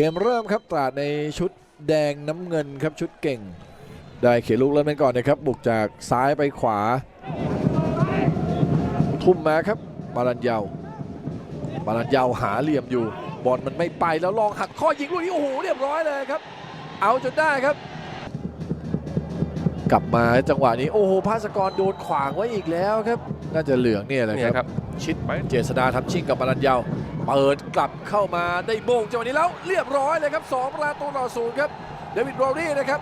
เกมเริ่มครับตราดในชุดแดงน้ำเงินครับชุดเก่ง ได้เขียนลูกเริ่มเป็นก่อนนะครับบุกจากซ้ายไปขวา ทุ่มมาครับบาลันเยาบาลันเยาหาเหลี่ยมอยู่ บอลมันไม่ไปแล้วลองหักข้อยิงลูกนี้โอ้โหเรียบร้อยเลยครับ เอาจนได้ครับ กลับมาจังหวะนี้โอ้โหภาสกรโดนขวางไว้อีกแล้วครับ น่าจะเหลืองเนี่ยแหละเนี่ยคครัรับ บ ชิดเจษดาทำชิงกับบาลันเยาเปิดกลับเข้ามาได้โมงจังหวะนี้แล้วเรียบร้อยเลยครับ2ประตูต่อศูนย์ครับเดวิดโรดี้นะครับ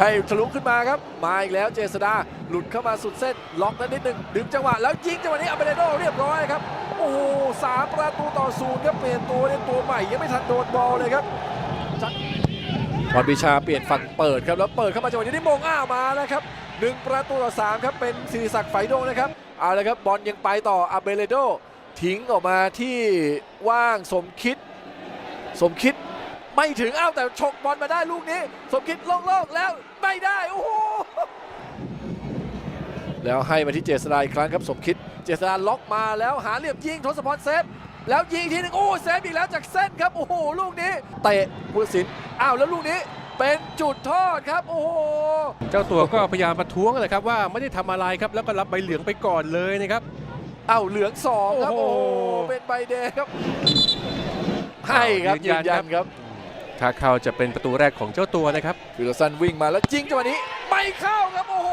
ให้ทะลุขึ้นมาครับ มาอีกแล้วเจษดาหลุดเข้ามาสุดเส้น ล็อกนั้นนิดหนึ่งดึงจังหวะ แล้วยิงจังหวะนี้อัเบเดโดเรียบร้อยครับ โอ้โหสามประตูต่อศูนย์ครับเปลี่ยนตัวเนี่ยตัวใหม่ยังไม่ทันโดนบอลเลยครับจัด พรปิชาเปลี่ยนฝั่งเปิดครับแล้วเปิดเข้ามาจังหวะนี้ได้มงอ้าวมาแล้วครับหนึ่งประตูต่อสามครับเป็นศิริศักดิ์ไฟโดงนะครับเอาละครับบอลยังไปต่ออาเบเลโดทิ้งออกมาที่ว่างสมคิด สมคิดไม่ถึงอ้าวแต่ฉกบอลมาได้ลูกนี้ สมคิดโล่งๆแล้วไม่ได้โอ้โหแล้วให้มาที่เจษดาอีกครั้งครับสมคิด เจษดาล็อกมาแล้วหาเหลี่ยมยิงทศพรเซฟ แล้วยิงทีหนึงโอ้เซฟอีกแล้วจากเส้นครับโอ้โหลูกนี้เตะผู้ตัดสินอ้าวแล้วลูกนี้เป็นจุดโทษครับ โอ้โหเจ้าตัวก็พยายามประท้วงเลยครับว่าไม่ได้ทำอะไรครับ แล้วก็รับใบเหลืองไปก่อนเลยนะครับอ้าวเหลืองสองครับโอ้โอ้โหโหเป็นใบแดงครับให้ครับยืยืนนยัยันนครับถ้าเข้าจะเป็นประตูแรกของเจ้าตัวนะครับฟิลสันวิ่งมาแล้วยิงจังหวะนี้ไม่เข้าครับโอ้โห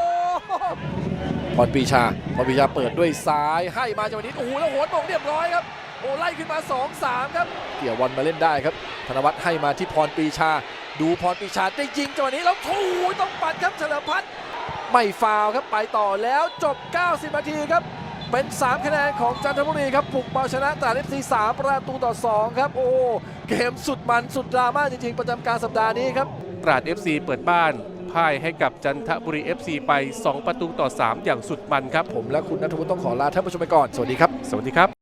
พรปรีชาพรปรีชาเปิดด้วยซ้ายให้มาจังหวะนี้โอ้โหแล้วโหนมงเรียบร้อยครับ โอ้ไล่ขึ้นมา 2-3 ครับ เกี่ยวบอลมาเล่นได้ครับ ธนวัฒน์ให้มาที่พรปรีชา ดูพรปรีชาได้ยิงจังหวะนี้แล้วถูต้องปัดครับเฉลิมพัฒน์ไม่ฟาวล์ครับไปต่อแล้วจบ 90 นาทีครับ เป็น 3 คะแนนของจันทบุรีครับปลุกเบาชนะตราดเอฟซี3ประตูต่อ 2 ครับ โอ้เกมสุดมันสุดดราม่าจริงๆ ประจำการสัปดาห์นี้ครับตราด FC เปิดบ้านพ่ายให้กับจันทบุรี FC ไป 2 ประตูต่อ 3 อย่างสุดมันครับ ผมและคุณนัทวุฒิต้องขอลาท่านผู้ชมไปก่อน สวัสดีครับ สวัสดีครับ